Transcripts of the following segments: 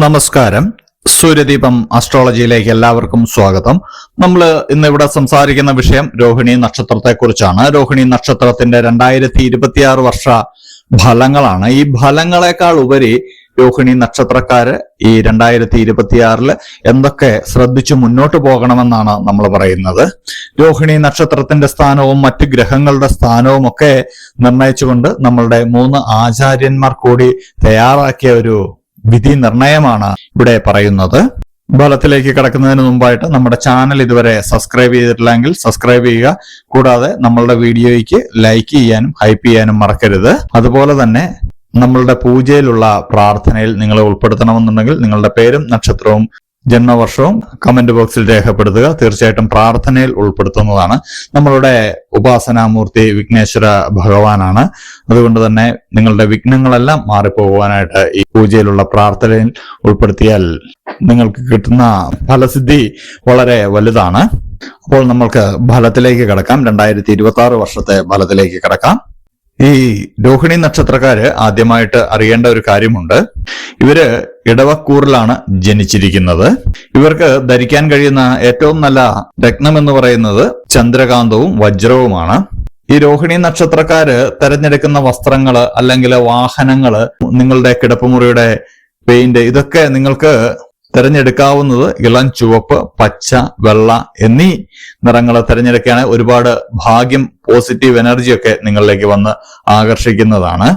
നമസ്കാരം. സൂര്യദീപം അസ്ട്രോളജിയിലേക്ക് എല്ലാവർക്കും സ്വാഗതം. നമ്മൾ ഇന്ന് ഇവിടെ സംസാരിക്കുന്ന വിഷയം രോഹിണി നക്ഷത്രത്തെക്കുറിച്ചാണ്. രോഹിണി നക്ഷത്രത്തിന്റെ രണ്ടായിരത്തി ഇരുപത്തിയാറ് വർഷ ഫലങ്ങളാണ്. ഈ ഫലങ്ങളെക്കാൾ ഉപരി രോഹിണി നക്ഷത്രക്കാര് ഈ രണ്ടായിരത്തി ഇരുപത്തിയാറിൽ എന്തൊക്കെ ശ്രദ്ധിച്ചു മുന്നോട്ട് പോകണമെന്നാണ് നമ്മൾ പറയുന്നത്. രോഹിണി നക്ഷത്രത്തിന്റെ സ്ഥാനവും മറ്റു ഗ്രഹങ്ങളുടെ സ്ഥാനവും ഒക്കെ നിർണയിച്ചുകൊണ്ട് നമ്മളുടെ മൂന്ന് ആചാര്യന്മാർ കൂടി തയ്യാറാക്കിയ ഒരു വിധി നിർണയമാണ് ഇവിടെ പറയുന്നത്. ഫലത്തിലേക്ക് കിടക്കുന്നതിന് മുമ്പായിട്ട് നമ്മുടെ ചാനൽ ഇതുവരെ സബ്സ്ക്രൈബ് ചെയ്തിട്ടില്ലെങ്കിൽ സബ്സ്ക്രൈബ് ചെയ്യുക. കൂടാതെ നമ്മളുടെ വീഡിയോയ്ക്ക് ലൈക്ക് ചെയ്യാനും ഹൈപ്പ് ചെയ്യാനും മറക്കരുത്. അതുപോലെ തന്നെ നമ്മളുടെ പൂജയിലുള്ള പ്രാർത്ഥനയിൽ നിങ്ങളെ ഉൾപ്പെടുത്തണമെന്നുണ്ടെങ്കിൽ നിങ്ങളുടെ പേരും നക്ഷത്രവും ജന്മവർഷവും കമന്റ് ബോക്സിൽ രേഖപ്പെടുത്തുക. തീർച്ചയായിട്ടും പ്രാർത്ഥനയിൽ ഉൾപ്പെടുത്തുന്നതാണ്. നമ്മളുടെ ഉപാസനാമൂർത്തി വിഘ്നേശ്വര ഭഗവാനാണ്. അതുകൊണ്ട് തന്നെ നിങ്ങളുടെ വിഘ്നങ്ങളെല്ലാം മാറിപ്പോകുവാനായിട്ട് ഈ പൂജയിലുള്ള പ്രാർത്ഥനയിൽ ഉൾപ്പെടുത്തിയാൽ നിങ്ങൾക്ക് കിട്ടുന്ന ഫലസിദ്ധി വളരെ വലുതാണ്. അപ്പോൾ നമ്മൾക്ക് ഫലത്തിലേക്ക് കിടക്കാം. രണ്ടായിരത്തി ഇരുപത്തി ആറ് വർഷത്തെ ഫലത്തിലേക്ക് കിടക്കാം. ഈ രോഹിണി നക്ഷത്രക്കാര് ആദ്യമായിട്ട് അറിയേണ്ട ഒരു കാര്യമുണ്ട്. ഇവർ ഇടവക്കൂറിലാണ് ജനിച്ചിരിക്കുന്നത്. ഇവർക്ക് ധരിക്കാൻ കഴിയുന്ന ഏറ്റവും നല്ല രത്നം എന്ന് പറയുന്നത് ചന്ദ്രകാന്തവും വജ്രവുമാണ്. ഈ രോഹിണി നക്ഷത്രക്കാര് തെരഞ്ഞെടുക്കുന്ന വസ്ത്രങ്ങൾ അല്ലെങ്കിൽ വാഹനങ്ങൾ നിങ്ങളുടെ കിടപ്പുമുറിയുടെ പെയിന്റ് ഇതൊക്കെ നിങ്ങൾക്ക് തിരഞ്ഞെടുക്കാവുന്നത് ഇളം ചുവപ്പ് പച്ച വെള്ള എന്നീ നിറങ്ങൾ തിരഞ്ഞെടുക്കുകയാണ്. ഒരുപാട് ഭാഗ്യം പോസിറ്റീവ് എനർജിയൊക്കെ നിങ്ങളിലേക്ക് വന്ന് ആകർഷിക്കുന്നതാണ്.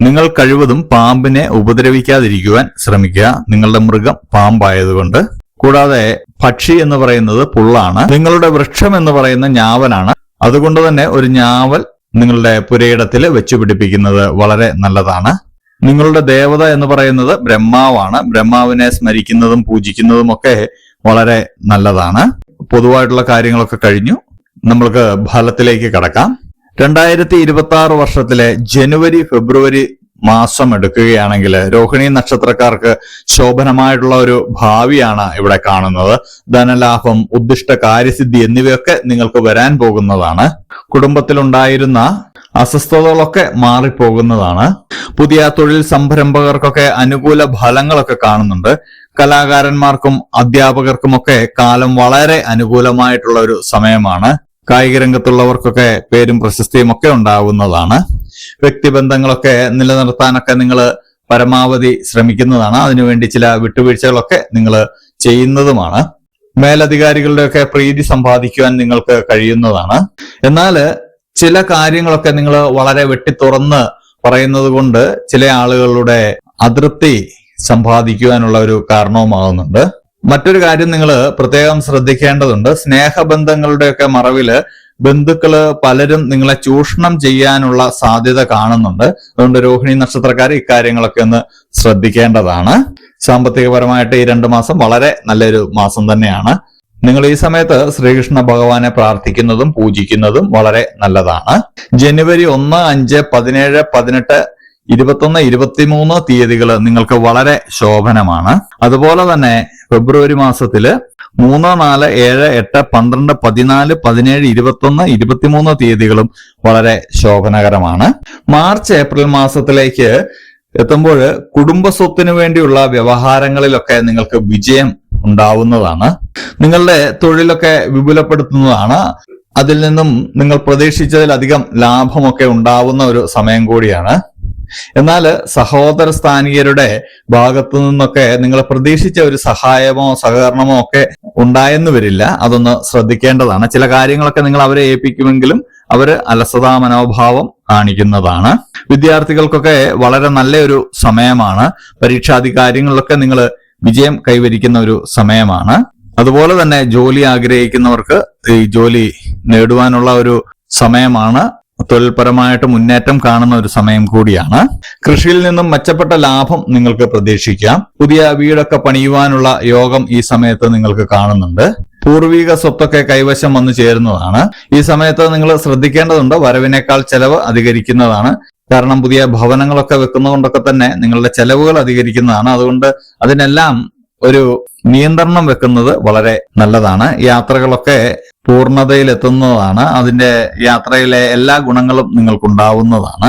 നിങ്ങൾ കഴിവതും പാമ്പിനെ ഉപദ്രവിക്കാതിരിക്കുവാൻ ശ്രമിക്കുക. നിങ്ങളുടെ മൃഗം പാമ്പായതുകൊണ്ട്. കൂടാതെ പക്ഷി എന്ന് പറയുന്നത് പുള്ളാണ്. നിങ്ങളുടെ വൃക്ഷം എന്ന് പറയുന്ന ഞാവലാണ്. അതുകൊണ്ട് തന്നെ ഒരു ഞാവൽ നിങ്ങളുടെ പുരയിടത്തിൽ വെച്ചുപിടിപ്പിക്കുന്നത് വളരെ നല്ലതാണ്. നിങ്ങളുടെ ദേവത എന്ന് പറയുന്നത് ബ്രഹ്മാവാണ്. ബ്രഹ്മാവിനെ സ്മരിക്കുന്നതും പൂജിക്കുന്നതും ഒക്കെ വളരെ നല്ലതാണ്. പൊതുവായിട്ടുള്ള കാര്യങ്ങളൊക്കെ കഴിഞ്ഞു. നമ്മൾക്ക് ഫലത്തിലേക്ക് കടക്കാം. രണ്ടായിരത്തി ഇരുപത്തി ആറ് വർഷത്തിലെ ജനുവരി ഫെബ്രുവരി മാസം എടുക്കുകയാണെങ്കിൽ രോഹിണി നക്ഷത്രക്കാർക്ക് ശോഭനമായിട്ടുള്ള ഒരു ഭാവിയാണ് ഇവിടെ കാണുന്നത്. ധനലാഭം ഉദ്ദിഷ്ട കാര്യസിദ്ധി എന്നിവയൊക്കെ നിങ്ങൾക്ക് വരാൻ പോകുന്നതാണ്. കുടുംബത്തിലുണ്ടായിരുന്ന അസ്വസ്ഥതകളൊക്കെ മാറിപ്പോകുന്നതാണ്. പുതിയ തൊഴിൽ സംരംഭകർക്കൊക്കെ അനുകൂല ഫലങ്ങളൊക്കെ കാണുന്നുണ്ട്. കലാകാരന്മാർക്കും അധ്യാപകർക്കുമൊക്കെ കാലം വളരെ അനുകൂലമായിട്ടുള്ള ഒരു സമയമാണ്. കായിക രംഗത്തുള്ളവർക്കൊക്കെ പേരും പ്രശസ്തിയും ഒക്കെ ഉണ്ടാവുന്നതാണ്. വ്യക്തിബന്ധങ്ങളൊക്കെ നിലനിർത്താനൊക്കെ നിങ്ങൾ പരമാവധി ശ്രമിക്കുന്നതാണ്. അതിനുവേണ്ടി ചില വിട്ടുവീഴ്ചകളൊക്കെ നിങ്ങൾ ചെയ്യുന്നതുമാണ്. മേലധികാരികളുടെയൊക്കെ പ്രീതി സമ്പാദിക്കുവാൻ നിങ്ങൾക്ക് കഴിയുന്നതാണ്. എന്നാൽ ചില കാര്യങ്ങളൊക്കെ നിങ്ങൾ വളരെ വെട്ടി തുറന്ന് പറയുന്നത് കൊണ്ട് ചില ആളുകളുടെ അതൃപ്തി സമ്പാദിക്കുവാനുള്ള ഒരു കാരണവുമാകുന്നുണ്ട്. മറ്റൊരു കാര്യം നിങ്ങൾ പ്രത്യേകം ശ്രദ്ധിക്കേണ്ടതുണ്ട്. സ്നേഹബന്ധങ്ങളുടെയൊക്കെ മറവിൽ ബന്ധുക്കൾ പലരും നിങ്ങളെ ചൂഷണം ചെയ്യാനുള്ള സാധ്യത കാണുന്നുണ്ട്. അതുകൊണ്ട് രോഹിണി നക്ഷത്രക്കാർ ഇക്കാര്യങ്ങളൊക്കെ ഒന്ന് ശ്രദ്ധിക്കേണ്ടതാണ്. സാമ്പത്തികപരമായിട്ട് ഈ രണ്ട് മാസം വളരെ നല്ലൊരു മാസം തന്നെയാണ്. നിങ്ങൾ ഈ സമയത്ത് ശ്രീകൃഷ്ണ ഭഗവാനെ പ്രാർത്ഥിക്കുന്നതും പൂജിക്കുന്നതും വളരെ നല്ലതാണ്. ജനുവരി ഒന്ന് അഞ്ച് പതിനേഴ് പതിനെട്ട് ഇരുപത്തൊന്ന് ഇരുപത്തിമൂന്ന് തീയതികൾ നിങ്ങൾക്ക് വളരെ ശോഭനമാണ്. അതുപോലെ തന്നെ ഫെബ്രുവരി മാസത്തിൽ മൂന്ന് നാല് ഏഴ് എട്ട് പന്ത്രണ്ട് പതിനാല് പതിനേഴ് ഇരുപത്തൊന്ന് ഇരുപത്തിമൂന്ന് തീയതികളും വളരെ ശോഭനകരമാണ്. മാർച്ച് ഏപ്രിൽ മാസത്തിലേക്ക് എത്തുമ്പോൾ കുടുംബ സ്വത്തിനു വേണ്ടിയുള്ള വ്യവഹാരങ്ങളിലൊക്കെ നിങ്ങൾക്ക് വിജയം ഉണ്ടാവുന്നതാണ്. നിങ്ങളുടെ തൊഴിലൊക്കെ വിപുലപ്പെടുത്തുന്നതാണ്. അതിൽ നിന്നും നിങ്ങൾ പ്രതീക്ഷിച്ചതിലധികം ലാഭമൊക്കെ ഉണ്ടാവുന്ന ഒരു സമയം കൂടിയാണ്. എന്നാൽ സഹോദര സ്ഥാനീയരുടെ ഭാഗത്തു നിന്നൊക്കെ നിങ്ങൾ പ്രതീക്ഷിച്ച ഒരു സഹായമോ സഹകരണമോ ഒക്കെ ഉണ്ടായെന്ന് വരില്ല. അതൊന്ന് ശ്രദ്ധിക്കേണ്ടതാണ്. ചില കാര്യങ്ങളൊക്കെ നിങ്ങൾ അവരെ ഏൽപ്പിക്കുമെങ്കിലും അവർ അലസതാ മനോഭാവം കാണിക്കുന്നതാണ്. വിദ്യാർത്ഥികൾക്കൊക്കെ വളരെ നല്ലൊരു സമയമാണ്. പരീക്ഷാധികാരികളിലൊക്കെ നിങ്ങൾ വിജയം കൈവരിക്കുന്ന ഒരു സമയമാണ്. അതുപോലെ തന്നെ ജോലി ആഗ്രഹിക്കുന്നവർക്ക് ഈ ജോലി നേടുവാനുള്ള ഒരു സമയമാണ്. തൊഴിൽപരമായിട്ട് മുന്നേറ്റം കാണുന്ന ഒരു സമയം കൂടിയാണ്. കൃഷിയിൽ നിന്നും മെച്ചപ്പെട്ട ലാഭം നിങ്ങൾക്ക് പ്രതീക്ഷിക്കാം. പുതിയ വീടൊക്കെ പണിയുവാനുള്ള യോഗം ഈ സമയത്ത് നിങ്ങൾക്ക് കാണുന്നുണ്ട്. പൂർവിക സ്വത്തൊക്കെ കൈവശം വന്നു ചേരുന്നതാണ്. ഈ സമയത്ത് നിങ്ങൾ ശ്രദ്ധിക്കേണ്ടതുണ്ട് വരവിനേക്കാൾ ചെലവ് അധികരിക്കുന്നതാണ്. കാരണം പുതിയ ഭവനങ്ങളൊക്കെ വെക്കുന്നതുകൊണ്ടൊക്കെ തന്നെ നിങ്ങളുടെ ചെലവുകൾ അധികരിക്കുന്നതാണ്. അതുകൊണ്ട് അതിനെല്ലാം ഒരു നിയന്ത്രണം വെക്കുന്നത് വളരെ നല്ലതാണ്. യാത്രകളൊക്കെ പൂർണതയിലെത്തുന്നതാണ്. അതിന്റെ യാത്രയിലെ എല്ലാ ഗുണങ്ങളും നിങ്ങൾക്കുണ്ടാവുന്നതാണ്.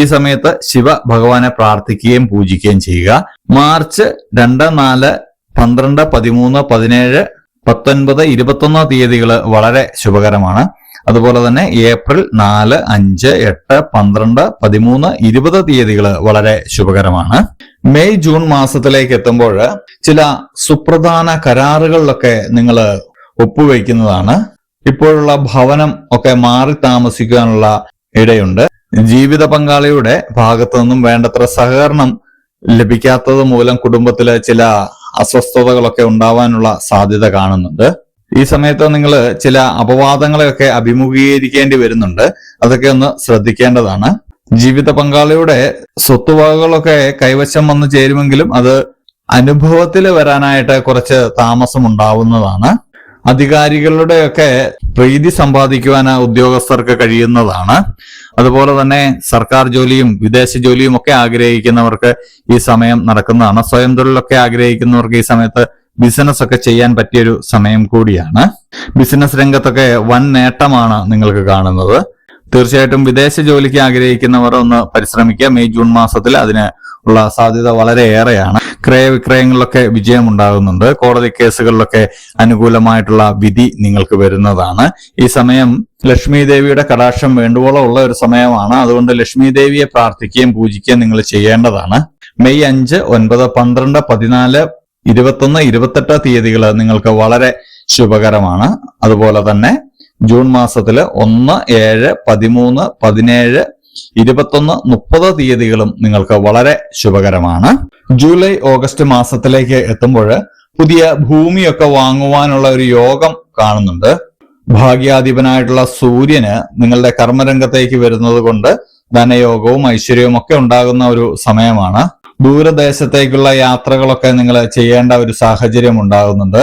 ഈ സമയത്ത് ശിവ ഭഗവാനെ പ്രാർത്ഥിക്കുകയും പൂജിക്കുകയും ചെയ്യുക. മാർച്ച് രണ്ട് നാല് പന്ത്രണ്ട് പതിമൂന്ന് പതിനേഴ് പത്തൊൻപത് ഇരുപത്തൊന്ന് തീയതികൾ വളരെ ശുഭകരമാണ്. അതുപോലെ തന്നെ ഏപ്രിൽ നാല് അഞ്ച് എട്ട് പന്ത്രണ്ട് പതിമൂന്ന് ഇരുപത് തീയതികൾ വളരെ ശുഭകരമാണ്. മെയ് ജൂൺ മാസത്തിലേക്ക് എത്തുമ്പോൾ ചില സുപ്രധാന കരാറുകളിലൊക്കെ നിങ്ങൾ ഒപ്പുവയ്ക്കുന്നതാണ് ഇപ്പോഴുള്ള ഭവനം ഒക്കെ മാറി താമസിക്കാനുള്ള ഇടയുണ്ട്. ജീവിത പങ്കാളിയുടെ ഭാഗത്തു നിന്നും വേണ്ടത്ര സഹകരണം ലഭിക്കാത്തത് മൂലം കുടുംബത്തിലെ ചില അസ്വസ്ഥതകളൊക്കെ ഉണ്ടാവാനുള്ള സാധ്യത കാണുന്നുണ്ട്. ഈ സമയത്ത് നിങ്ങൾ ചില അപവാദങ്ങളെയൊക്കെ അഭിമുഖീകരിക്കേണ്ടി വരുന്നുണ്ട്. അതൊക്കെ ഒന്ന് ശ്രദ്ധിക്കേണ്ടതാണ്. ജീവിത പങ്കാളിയുടെ സ്വത്തുവകകളൊക്കെ കൈവശം വന്നു ചേരുമെങ്കിലും അത് അനുഭവത്തിൽ വരാനായിട്ട് കുറച്ച് താമസം ഉണ്ടാവുന്നതാണ് അധികാരികളുടെയൊക്കെ പ്രീതി സമ്പാദിക്കുവാൻ ഉദ്യോഗസ്ഥർക്ക് കഴിയുന്നതാണ്. അതുപോലെ തന്നെ സർക്കാർ ജോലിയും വിദേശ ജോലിയും ഒക്കെ ആഗ്രഹിക്കുന്നവർക്ക് ഈ സമയം നടക്കുന്നതാണ്. സ്വയം തൊഴിലൊക്കെ ആഗ്രഹിക്കുന്നവർക്ക് ഈ സമയത്ത് ബിസിനസ് ഒക്കെ ചെയ്യാൻ പറ്റിയൊരു സമയം കൂടിയാണ്. ബിസിനസ് രംഗത്തൊക്കെ വൻ നേട്ടമാണ് നിങ്ങൾക്ക് കാണുന്നത്. തീർച്ചയായിട്ടും വിദേശ ജോലിക്ക് ആഗ്രഹിക്കുന്നവർ ഒന്ന് പരിശ്രമിക്കുക. മെയ് ജൂൺ മാസത്തിൽ അതിന് ഉള്ള സാധ്യത വളരെ ഏറെയാണ്. ക്രയവിക്രയങ്ങളിലൊക്കെ വിജയം ഉണ്ടാകുന്നുണ്ട്. കോടതി കേസുകളിലൊക്കെ അനുകൂലമായിട്ടുള്ള വിധി നിങ്ങൾക്ക് വരുന്നതാണ്. ഈ സമയം ലക്ഷ്മി ദേവിയുടെ കടാക്ഷം വേണ്ടുവോളം ഉള്ള ഒരു സമയമാണ്. അതുകൊണ്ട് ലക്ഷ്മി ദേവിയെ പ്രാർത്ഥിക്കുകയും പൂജിക്കുകയും നിങ്ങൾ ചെയ്യേണ്ടതാണ്. മെയ് അഞ്ച് ഒൻപത് പന്ത്രണ്ട് പതിനാല് ഇരുപത്തൊന്ന് ഇരുപത്തെട്ട് തീയതികൾ നിങ്ങൾക്ക് വളരെ ശുഭകരമാണ്. അതുപോലെ തന്നെ ജൂൺ മാസത്തിൽ ഒന്ന് ഏഴ് പതിമൂന്ന് പതിനേഴ് ഇരുപത്തൊന്ന് മുപ്പത് തീയതികളും നിങ്ങൾക്ക് വളരെ ശുഭകരമാണ്. ജൂലൈ ഓഗസ്റ്റ് മാസത്തിലേക്ക് എത്തുമ്പോൾ പുതിയ ഭൂമിയൊക്കെ വാങ്ങുവാനുള്ള ഒരു യോഗം കാണുന്നുണ്ട്. ഭാഗ്യാധിപനായിട്ടുള്ള സൂര്യന് നിങ്ങളുടെ കർമ്മരംഗത്തേക്ക് വരുന്നത് കൊണ്ട് ധനയോഗവും ഐശ്വര്യവും ഒക്കെ ഉണ്ടാകുന്ന ഒരു സമയമാണ്. ദൂരദേശത്തേക്കുള്ള യാത്രകളൊക്കെ നിങ്ങൾ ചെയ്യേണ്ട ഒരു സാഹചര്യം ഉണ്ടാകുന്നുണ്ട്.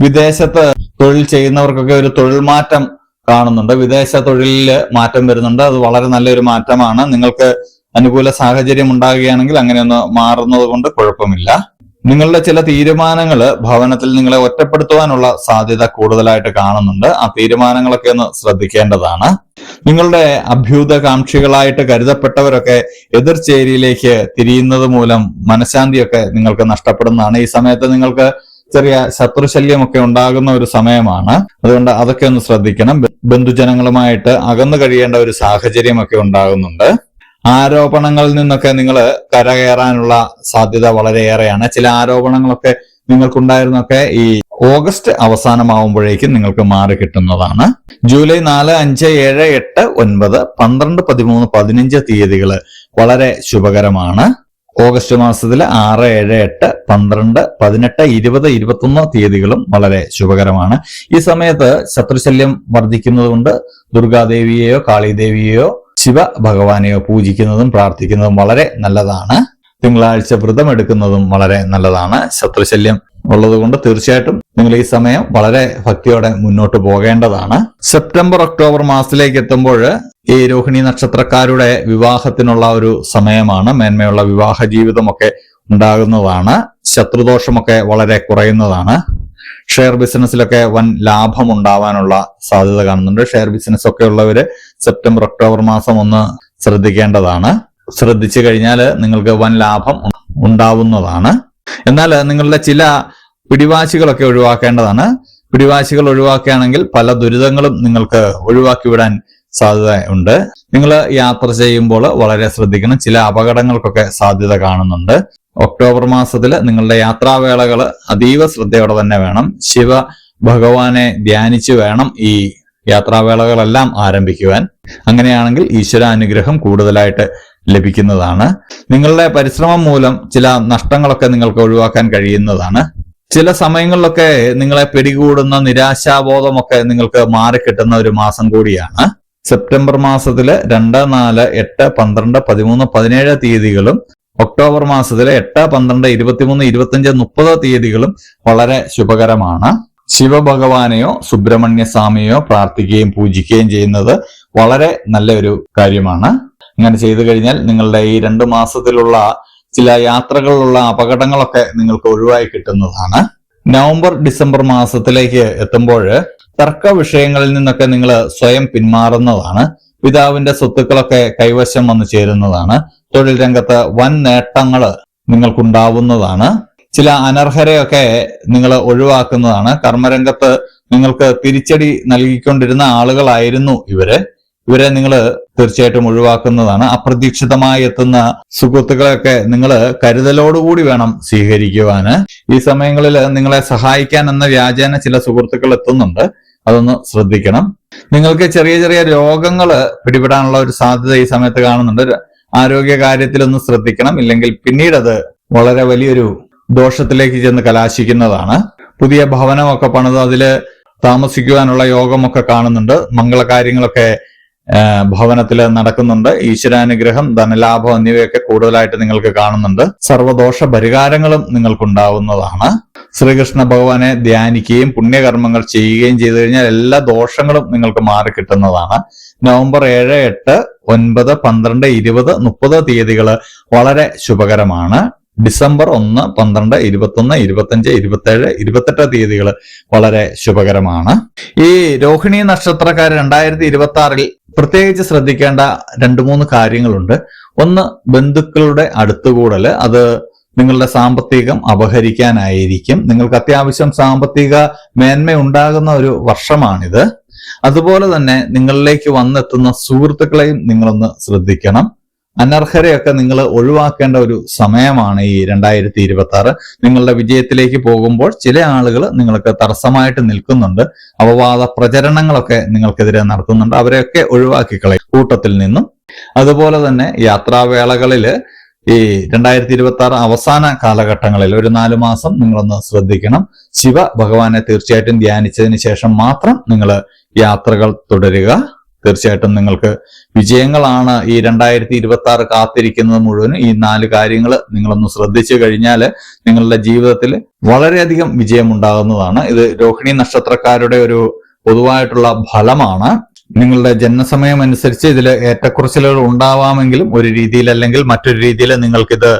വിദേശത്ത് തൊഴിൽ ചെയ്യുന്നവർക്കൊക്കെ ഒരു തൊഴിൽ മാറ്റം കാണുന്നുണ്ട്. വിദേശ തൊഴിലിൽ മാറ്റം വരുന്നുണ്ട്. അത് വളരെ നല്ലൊരു മാറ്റമാണ്. നിങ്ങൾക്ക് അനുകൂല സാഹചര്യം ഉണ്ടാകുകയാണെങ്കിൽ അങ്ങനെയൊന്ന് മാറുന്നത് കൊണ്ട് കുഴപ്പമില്ല. നിങ്ങളുടെ ചില തീരുമാനങ്ങൾ ഭവനത്തിൽ നിങ്ങളെ ഒറ്റപ്പെടുത്തുവാനുള്ള സാധ്യത കൂടുതലായിട്ട് കാണുന്നുണ്ട്. ആ തീരുമാനങ്ങളൊക്കെ ഒന്ന് ശ്രദ്ധിക്കേണ്ടതാണ്. നിങ്ങളുടെ അഭ്യുതകാംക്ഷികളായിട്ട് കരുതപ്പെട്ടവരൊക്കെ എതിർചേരിയിലേക്ക് തിരിയുന്നത് മൂലം മനഃശാന്തിയൊക്കെ നിങ്ങൾക്ക് നഷ്ടപ്പെടുന്നതാണ്. ഈ സമയത്ത് നിങ്ങൾക്ക് ചെറിയ ശത്രുശല്യമൊക്കെ ഉണ്ടാകുന്ന ഒരു സമയമാണ്. അതുകൊണ്ട് അതൊക്കെ ഒന്ന് ശ്രദ്ധിക്കണം. ബന്ധുജനങ്ങളുമായിട്ട് അകന്നു കഴിയേണ്ട ഒരു സാഹചര്യമൊക്കെ ഉണ്ടാകുന്നുണ്ട്. ആരോപണങ്ങളിൽ നിന്നൊക്കെ നിങ്ങൾ കരകയറാനുള്ള സാധ്യത വളരെയേറെയാണ്. ചില ആരോപണങ്ങളൊക്കെ നിങ്ങൾക്കുണ്ടായിരുന്നൊക്കെ ഈ ഓഗസ്റ്റ് അവസാനമാവുമ്പോഴേക്കും നിങ്ങൾക്ക് മാറി കിട്ടുന്നതാണ്. ജൂലൈ നാല് അഞ്ച് ഏഴ് എട്ട് ഒൻപത് പന്ത്രണ്ട് പതിമൂന്ന് പതിനഞ്ച് തീയതികൾ വളരെ ശുഭകരമാണ്. ഓഗസ്റ്റ് മാസത്തിൽ ആറ് ഏഴ് എട്ട് പന്ത്രണ്ട് പതിനെട്ട് ഇരുപത് ഇരുപത്തൊന്ന് തീയതികളും വളരെ ശുഭകരമാണ്. ഈ സമയത്ത് ശത്രുശല്യം വർദ്ധിക്കുന്നതുകൊണ്ട് ദുർഗാദേവിയെയോ കാളിദേവിയെയോ ശിവ ഭഗവാനെ പൂജിക്കുന്നതും പ്രാർത്ഥിക്കുന്നതും വളരെ നല്ലതാണ്. തിങ്കളാഴ്ച വ്രതം എടുക്കുന്നതും വളരെ നല്ലതാണ്. ശത്രുശല്യം ഉള്ളതുകൊണ്ട് തീർച്ചയായിട്ടും നിങ്ങൾ ഈ സമയം വളരെ ഭക്തിയോടെ മുന്നോട്ട് പോകേണ്ടതാണ്. സെപ്റ്റംബർ ഒക്ടോബർ മാസത്തിലേക്ക് എത്തുമ്പോൾ ഈ രോഹിണി നക്ഷത്രക്കാരുടെ വിവാഹത്തിനുള്ള ഒരു സമയമാണ്. മേന്മയുള്ള വിവാഹ ജീവിതമൊക്കെ ഉണ്ടാകുന്നതാണ്. ശത്രുദോഷമൊക്കെ വളരെ കുറയുന്നതാണ്. ഷെയർ ബിസിനസ്സിലൊക്കെ വൻ ലാഭം ഉണ്ടാവാനുള്ള സാധ്യത കാണുന്നുണ്ട്. ഷെയർ ബിസിനസ് ഒക്കെ ഉള്ളവര് സെപ്റ്റംബർ ഒക്ടോബർ മാസം ഒന്ന് ശ്രദ്ധിക്കേണ്ടതാണ്. ശ്രദ്ധിച്ചു കഴിഞ്ഞാൽ നിങ്ങൾക്ക് വൻ ലാഭം ഉണ്ടാവുന്നതാണ്. എന്നാൽ നിങ്ങളുടെ ചില പിടിവാശികളൊക്കെ ഒഴിവാക്കേണ്ടതാണ്. പിടിവാശികൾ ഒഴിവാക്കുകയാണെങ്കിൽ പല ദുരിതങ്ങളും നിങ്ങൾക്ക് ഒഴിവാക്കി വിടാൻ സാധ്യത ഉണ്ട്. നിങ്ങൾ യാത്ര ചെയ്യുമ്പോൾ വളരെ ശ്രദ്ധിക്കണം. ചില അപകടങ്ങൾക്കൊക്കെ സാധ്യത കാണുന്നുണ്ട്. ഒക്ടോബർ മാസത്തിൽ നിങ്ങളുടെ യാത്രാവേളകൾ അതീവ ശ്രദ്ധയോടെ തന്നെ വേണം. ശിവ ഭഗവാനെ ധ്യാനിച്ച് വേണം ഈ യാത്രാവേളകളെല്ലാം ആരംഭിക്കുവാൻ. അങ്ങനെയാണെങ്കിൽ ഈശ്വരാനുഗ്രഹം കൂടുതലായിട്ട് ലഭിക്കുന്നതാണ്. നിങ്ങളുടെ പരിശ്രമം മൂലം ചില നഷ്ടങ്ങളൊക്കെ നിങ്ങൾക്ക് ഒഴിവാക്കാൻ കഴിയുന്നതാണ്. ചില സമയങ്ങളിലൊക്കെ നിങ്ങളെ പിടികൂടുന്ന നിരാശാബോധമൊക്കെ നിങ്ങൾക്ക് മാറിക്കിട്ടുന്ന ഒരു മാസം കൂടിയാണ്. സെപ്റ്റംബർ മാസത്തിലെ രണ്ട് നാല് എട്ട് പന്ത്രണ്ട് പതിമൂന്ന് പതിനേഴ് തീയതികളും ഒക്ടോബർ മാസത്തിലെ എട്ട് പന്ത്രണ്ട് ഇരുപത്തിമൂന്ന് ഇരുപത്തിയഞ്ച് മുപ്പത് തീയതികളും വളരെ ശുഭകരമാണ്. ശിവഭഗവാനെയോ സുബ്രഹ്മണ്യ സ്വാമിയോ പ്രാർത്ഥിക്കുകയും പൂജിക്കുകയും ചെയ്യുന്നത് വളരെ നല്ല ഒരു കാര്യമാണ്. അങ്ങനെ ചെയ്തു കഴിഞ്ഞാൽ നിങ്ങളുടെ ഈ രണ്ട് മാസത്തിലുള്ള ചില യാത്രകളിലുള്ള അപകടങ്ങളൊക്കെ നിങ്ങൾക്ക് ഒഴിവായി കിട്ടുന്നതാണ്. നവംബർ ഡിസംബർ മാസത്തിലേക്ക് എത്തുമ്പോൾ തർക്ക വിഷയങ്ങളിൽ നിന്നൊക്കെ നിങ്ങൾ സ്വയം പിന്മാറുന്നതാണ്. പിതാവിന്റെ സ്വത്തുക്കളൊക്കെ കൈവശം വന്നു ചേരുന്നതാണ്. തൊഴിൽ രംഗത്ത് വൻ നേട്ടങ്ങൾ നിങ്ങൾക്കുണ്ടാവുന്നതാണ്. ചില അനർഹരെയൊക്കെ നിങ്ങൾ ഒഴിവാക്കുന്നതാണ്. കർമ്മരംഗത്ത് നിങ്ങൾക്ക് തിരിച്ചടി നൽകിക്കൊണ്ടിരുന്ന ആളുകളായിരുന്നു ഇവർ. ഇവരെ നിങ്ങൾ തീർച്ചയായിട്ടും ഒഴിവാക്കുന്നതാണ്. അപ്രതീക്ഷിതമായി എത്തുന്ന സുഹൃത്തുക്കളെയൊക്കെ നിങ്ങൾ കരുതലോടുകൂടി വേണം സ്വീകരിക്കുവാന്. ഈ സമയങ്ങളിൽ നിങ്ങളെ സഹായിക്കാൻ എന്ന വ്യാജേന ചില സുഹൃത്തുക്കൾ എത്തുന്നുണ്ട്. അതൊന്ന് ശ്രദ്ധിക്കണം. നിങ്ങൾക്ക് ചെറിയ ചെറിയ രോഗങ്ങൾ പിടിപെടാനുള്ള ഒരു സാധ്യത ഈ സമയത്ത് കാണുന്നുണ്ട്. ആരോഗ്യ കാര്യത്തിലൊന്ന് ശ്രദ്ധിക്കണം. ഇല്ലെങ്കിൽ പിന്നീട് അത് വളരെ വലിയൊരു ദോഷത്തിലേക്ക് ചെന്ന് കലാശിക്കുന്നതാണ്. പുതിയ ഭവനമൊക്കെ പണിത് അതിൽ താമസിക്കുവാനുള്ള യോഗമൊക്കെ കാണുന്നുണ്ട്. മംഗളകാര്യങ്ങളൊക്കെ ഭവനത്തിൽ നടക്കുന്നുണ്ട്. ഈശ്വരാനുഗ്രഹം ധനലാഭം എന്നിവയൊക്കെ കൂടുതലായിട്ട് നിങ്ങൾക്ക് കാണുന്നുണ്ട്. സർവദോഷ പരിഹാരങ്ങളും നിങ്ങൾക്കുണ്ടാവുന്നതാണ്. ശ്രീകൃഷ്ണ ഭഗവാനെ ധ്യാനിക്കുകയും പുണ്യകർമ്മങ്ങൾ ചെയ്യുകയും ചെയ്തു കഴിഞ്ഞാൽ എല്ലാ ദോഷങ്ങളും നിങ്ങൾക്ക് മാറി കിട്ടുന്നതാണ്. നവംബർ ഏഴ് എട്ട് ഒൻപത് പന്ത്രണ്ട് ഇരുപത് മുപ്പത് തീയതികൾ വളരെ ശുഭകരമാണ്. ഡിസംബർ ഒന്ന് പന്ത്രണ്ട് ഇരുപത്തൊന്ന് ഇരുപത്തഞ്ച് ഇരുപത്തേഴ് ഇരുപത്തെട്ട് തീയതികൾ വളരെ ശുഭകരമാണ്. ഈ രോഹിണി നക്ഷത്രക്കാർ രണ്ടായിരത്തി ഇരുപത്തി ആറിൽ പ്രത്യേകിച്ച് ശ്രദ്ധിക്കേണ്ട രണ്ട് മൂന്ന് കാര്യങ്ങളുണ്ട്. ഒന്ന് ബന്ധുക്കളുടെ അടുത്തുകൂടൽ. അത് നിങ്ങളുടെ സാമ്പത്തികം അപഹരിക്കാനായിരിക്കും. നിങ്ങൾക്ക് അത്യാവശ്യം സാമ്പത്തിക മേന്മ ഉണ്ടാകുന്ന ഒരു വർഷമാണിത്. അതുപോലെ തന്നെ നിങ്ങളിലേക്ക് വന്നെത്തുന്ന സുഹൃത്തുക്കളെയും നിങ്ങളൊന്ന് ശ്രദ്ധിക്കണം. അനർഹരെയൊക്കെ നിങ്ങൾ ഒഴിവാക്കേണ്ട ഒരു സമയമാണ് ഈ രണ്ടായിരത്തി ഇരുപത്തി ആറ് നിങ്ങളുടെ വിജയത്തിലേക്ക് പോകുമ്പോൾ ചില ആളുകൾ നിങ്ങൾക്ക് തടസ്സമായിട്ട് നിൽക്കുന്നുണ്ട്. അപവാദ പ്രചരണങ്ങളൊക്കെ നിങ്ങൾക്കെതിരെ നടത്തുന്നുണ്ട്. അവരെയൊക്കെ ഒഴിവാക്കി കളയും കൂട്ടത്തിൽ നിന്നും. അതുപോലെ തന്നെ യാത്രാവേളകളിൽ ഈ രണ്ടായിരത്തി ഇരുപത്തി ആറ് അവസാന കാലഘട്ടങ്ങളിൽ ഒരു നാലു മാസം നിങ്ങളൊന്ന് ശ്രദ്ധിക്കണം. ശിവ ഭഗവാനെ തീർച്ചയായിട്ടും ധ്യാനിച്ചതിന് ശേഷം മാത്രം നിങ്ങൾ യാത്രകൾ തുടരുക. തീർച്ചയായിട്ടും നിങ്ങൾക്ക് വിജയങ്ങളാണ് ഈ രണ്ടായിരത്തി ഇരുപത്തി ആറ് കാത്തിരിക്കുന്നത് മുഴുവനും. ഈ നാല് കാര്യങ്ങൾ നിങ്ങളൊന്ന് ശ്രദ്ധിച്ചു കഴിഞ്ഞാൽ നിങ്ങളുടെ ജീവിതത്തിൽ വളരെയധികം വിജയമുണ്ടാകുന്നതാണ്. ഇത് രോഹിണി നക്ഷത്രക്കാരുടെ ഒരു പൊതുവായിട്ടുള്ള ഫലമാണ്. നിങ്ങളുടെ ജന്മസമയം അനുസരിച്ച് ഇതിൽ ഏറ്റക്കുറച്ചിലുകൾ ഉണ്ടാവാമെങ്കിലും ഒരു രീതിയിൽ അല്ലെങ്കിൽ മറ്റൊരു രീതിയിൽ നിങ്ങൾക്കിത്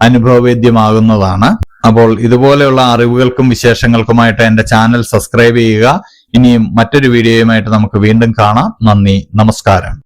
അനുഭവവേദ്യമാകുന്നതാണ്. അപ്പോൾ ഇതുപോലെയുള്ള അറിവുകൾക്കും വിശേഷങ്ങൾക്കുമായിട്ട് എന്റെ ചാനൽ സബ്സ്ക്രൈബ് ചെയ്യുക. ഇനിയും മറ്റൊരു വീഡിയോയുമായിട്ട് നമുക്ക് വീണ്ടും കാണാം. നന്ദി നമസ്കാരം.